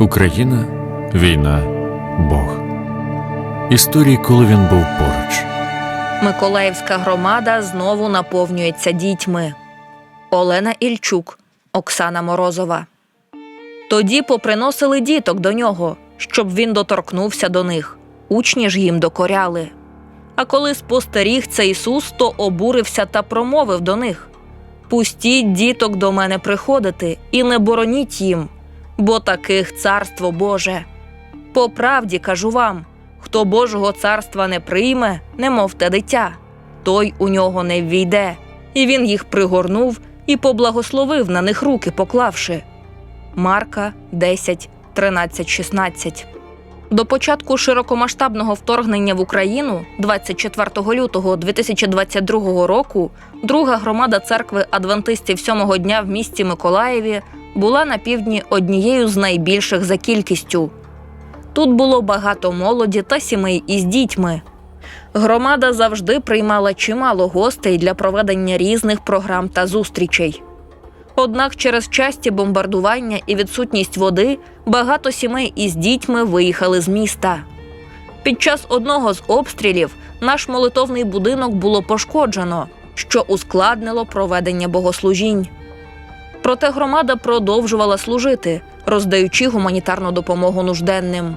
Україна, війна, Бог. Історії, коли він був поруч. Миколаївська громада знову наповнюється дітьми. Олена Ільчук, Оксана Морозова. Тоді поприносили діток до нього, щоб він доторкнувся до них. Учні ж їм докоряли. А коли спостеріг це Ісус, то обурився та промовив до них: Пустіть діток до мене приходити і не бороніть їм, бо таких царство Боже. По правді кажу вам, хто Божого царства не прийме, немов те дитя, той у нього не ввійде. І він їх пригорнув і поблагословив на них руки, поклавши. Марка 10, 13, 16. До початку широкомасштабного вторгнення в Україну 24 лютого 2022 року друга громада церкви адвентистів сьомого дня в місті Миколаєві була на півдні однією з найбільших за кількістю. Тут було багато молоді та сімей із дітьми. Громада завжди приймала чимало гостей для проведення різних програм та зустрічей. Однак через часті бомбардування і відсутність води багато сімей із дітьми виїхали з міста. Під час одного з обстрілів наш молитовний будинок було пошкоджено, що ускладнило проведення богослужінь. Проте громада продовжувала служити, роздаючи гуманітарну допомогу нужденним.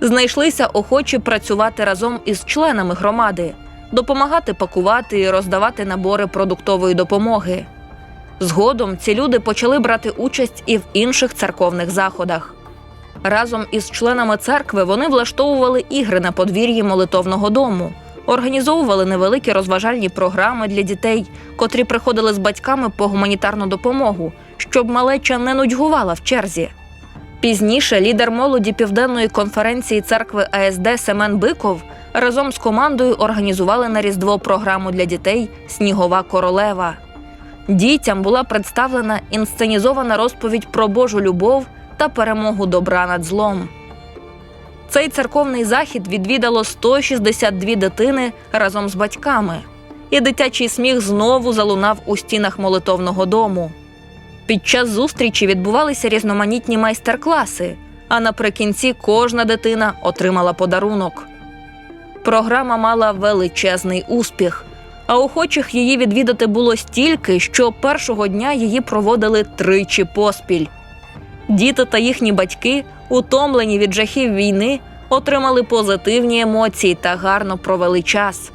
Знайшлися охочі працювати разом із членами громади, допомагати пакувати і роздавати набори продуктової допомоги. Згодом ці люди почали брати участь і в інших церковних заходах. Разом із членами церкви вони влаштовували ігри на подвір'ї молитовного дому, організовували невеликі розважальні програми для дітей, котрі приходили з батьками по гуманітарну допомогу, щоб малеча не нудьгувала в черзі. Пізніше лідер молоді південної конференції церкви АСД Семен Биков разом з командою організували на Різдво програму для дітей Снігова королева. Дітям була представлена інсценізована розповідь про Божу любов та перемогу добра над злом. Цей церковний захід відвідало 162 дитини разом з батьками, і дитячий сміх знову залунав у стінах молитовного дому. Під час зустрічі відбувалися різноманітні майстер-класи, а наприкінці кожна дитина отримала подарунок. Програма мала величезний успіх, а охочих її відвідати було стільки, що першого дня її проводили тричі поспіль. Діти та їхні батьки, утомлені від жахів війни, отримали позитивні емоції та гарно провели час.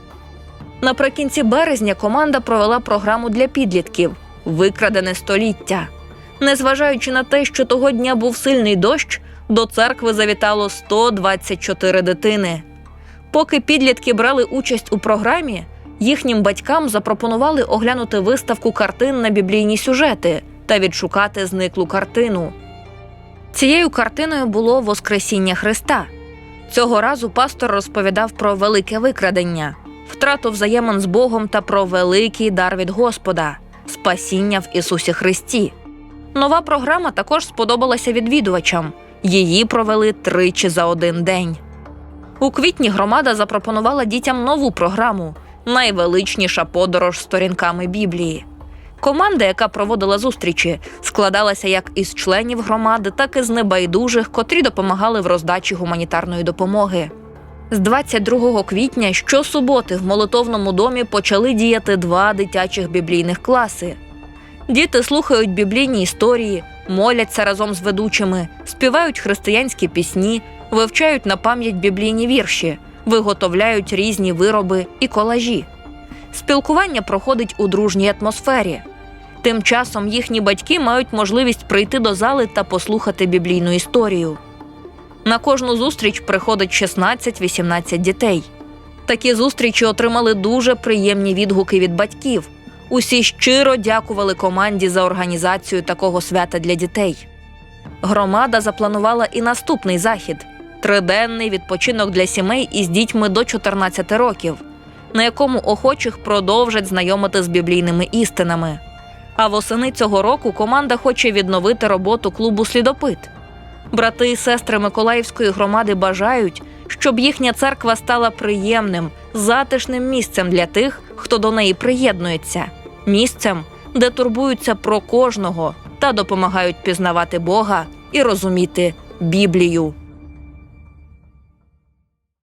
Наприкінці березня команда провела програму для підлітків Викрадене століття. Незважаючи на те, що того дня був сильний дощ, до церкви завітало 124 дитини. Поки підлітки брали участь у програмі, їхнім батькам запропонували оглянути виставку картин на біблійні сюжети та відшукати зниклу картину. Цією картиною було Воскресіння Христа. Цього разу пастор розповідав про велике викрадення, втрату взаємин з Богом та про великий дар від Господа спасіння в Ісусі Христі. Нова програма також сподобалася відвідувачам. Її провели тричі за один день. У квітні громада запропонувала дітям нову програму найвеличніша подорож сторінками Біблії. Команда, яка проводила зустрічі, складалася як із членів громади, так і з небайдужих, котрі допомагали в роздачі гуманітарної допомоги. З 22 квітня щосуботи в молитовному домі почали діяти два дитячих біблійних класи. Діти слухають біблійні історії, моляться разом з ведучими, співають християнські пісні, вивчають на пам'ять біблійні вірші, виготовляють різні вироби і колажі. Спілкування проходить у дружній атмосфері. Тим часом їхні батьки мають можливість прийти до зали та послухати біблійну історію. На кожну зустріч приходить 16-18 дітей. Такі зустрічі отримали дуже приємні відгуки від батьків. Усі щиро дякували команді за організацію такого свята для дітей. Громада запланувала і наступний захід триденний відпочинок для сімей із дітьми до 14 років, на якому охочих продовжать знайомити з біблійними істинами. А восени цього року команда хоче відновити роботу клубу Слідопит. Брати і сестри Миколаївської громади бажають, щоб їхня церква стала приємним, затишним місцем для тих, хто до неї приєднується, місцем, де турбуються про кожного та допомагають пізнавати Бога і розуміти Біблію.